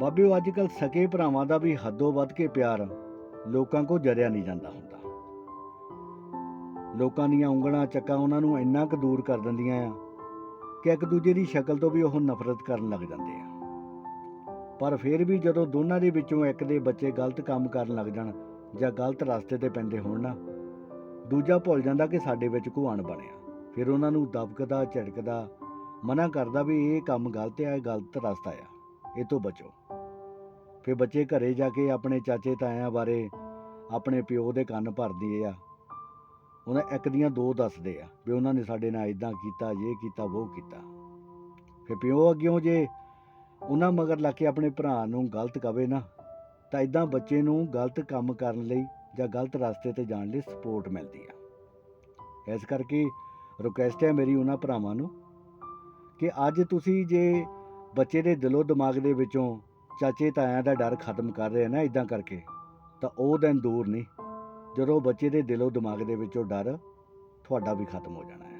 ਬਾਬਿਓ ਅੱਜ ਕੱਲ ਸਕੇ ਭਰਾਵਾਂ ਦਾ ਵੀ ਹੱਦੋਂ ਵੱਧ ਕੇ ਪਿਆਰ ਲੋਕਾਂ ਕੋ ਜਰਿਆ ਨਹੀਂ ਜਾਂਦਾ ਹੁੰਦਾ। ਲੋਕਾਂ ਦੀਆਂ ਉਂਗਲਾਂ, ਚੱਕਾਂ ਉਹਨਾਂ ਨੂੰ ਇੰਨਾ ਕੁ ਦੂਰ ਕਰ ਦਿੰਦੀਆਂ ਆ ਕਿ ਇੱਕ ਦੂਜੇ ਦੀ ਸ਼ਕਲ ਤੋਂ ਵੀ ਉਹ ਨਫ਼ਰਤ ਕਰਨ ਲੱਗ ਜਾਂਦੇ ਆ। ਪਰ ਫਿਰ ਵੀ ਜਦੋਂ ਦੋਨਾਂ ਦੇ ਵਿੱਚੋਂ ਇੱਕ ਦੇ ਬੱਚੇ ਗਲਤ ਕੰਮ ਕਰਨ ਲੱਗ ਜਾਣ ਜਾਂ ਗਲਤ ਰਸਤੇ ਤੇ ਪੈਂਦੇ ਹੋਣ ਨਾ, ਦੂਜਾ ਭੁੱਲ ਜਾਂਦਾ ਕਿ ਸਾਡੇ ਵਿੱਚ ਕੋਈ ਬਣਿਆ। ਫਿਰ ਉਹਨਾਂ ਨੂੰ ਦਬਕਦਾ ਝਟਕਦਾ ਮਨਾ ਕਰਦਾ ਵੀ ਇਹ ਕੰਮ ਗਲਤ ਹੈ ਗਲਤ ਰਸਤਾ ਆ। ਇਹ ਤੋਂ ਬਚੋ। ਫਿਰ ਬੱਚੇ ਘਰੇ ਜਾ ਕੇ ਆਪਣੇ ਚਾਚੇ ਤਾਇਆਂ ਬਾਰੇ ਆਪਣੇ ਪਿਓ ਦੇ ਕੰਨ ਭਰਦੇ ਆ। ਉਹਨਾਂ ਇੱਕ ਦੀਆਂ ਦੋ ਦੱਸਦੇ ਆ ਵੀ ਉਹਨਾਂ ਨੇ ਸਾਡੇ ਨਾਲ ਇਦਾਂ ਕੀਤਾ ਇਹ ਕੀਤਾ ਉਹ ਕੀਤਾ। ਫਿਰ ਪਿਓ ਅੱਗਿਓਂ ਜੇ ਉਹਨਾਂ ਮਗਰ ਲੱਗ ਕੇ ਆਪਣੇ ਭਰਾ ਨੂੰ ਗਲਤ ਕਵੇ ਨਾ, ਤਾਂ ਇਦਾਂ ਬੱਚੇ ਨੂੰ ਗਲਤ ਕੰਮ ਕਰਨ ਲਈ ਜਾਂ ਗਲਤ ਰਸਤੇ ਤੇ ਜਾਣ ਲਈ ਸਪੋਰਟ ਮਿਲਦੀ ਆ। ਇਸ ਕਰਕੇ ਰਿਕੁਐਸਟ ਹੈ ਮੇਰੀ ਉਹਨਾਂ ਭਰਾਵਾਂ ਨੂੰ ਕਿ ਅੱਜ ਤੁਸੀਂ ਜੇ ਬੱਚੇ ਦੇ ਦਿਲੋਂ ਦਿਮਾਗ ਦੇ ਵਿੱਚੋਂ ਚਾਚੇ ਤਾਇਆਂ ਦਾ ਡਰ ਖਤਮ ਕਰ ਰਹੇ ਨਾ ਇਦਾਂ ਕਰਕੇ, ਤਾਂ ਉਹ ਦਿਨ ਦੂਰ ਨਹੀਂ। ਜਦੋਂ ਬੱਚੇ ਦੇ ਦਿਲੋਂ ਦਿਮਾਗ ਦੇ ਵਿੱਚੋਂ ਡਰ ਤੁਹਾਡਾ ਵੀ ਖਤਮ ਹੋ ਜਾਣਾ ਹੈ।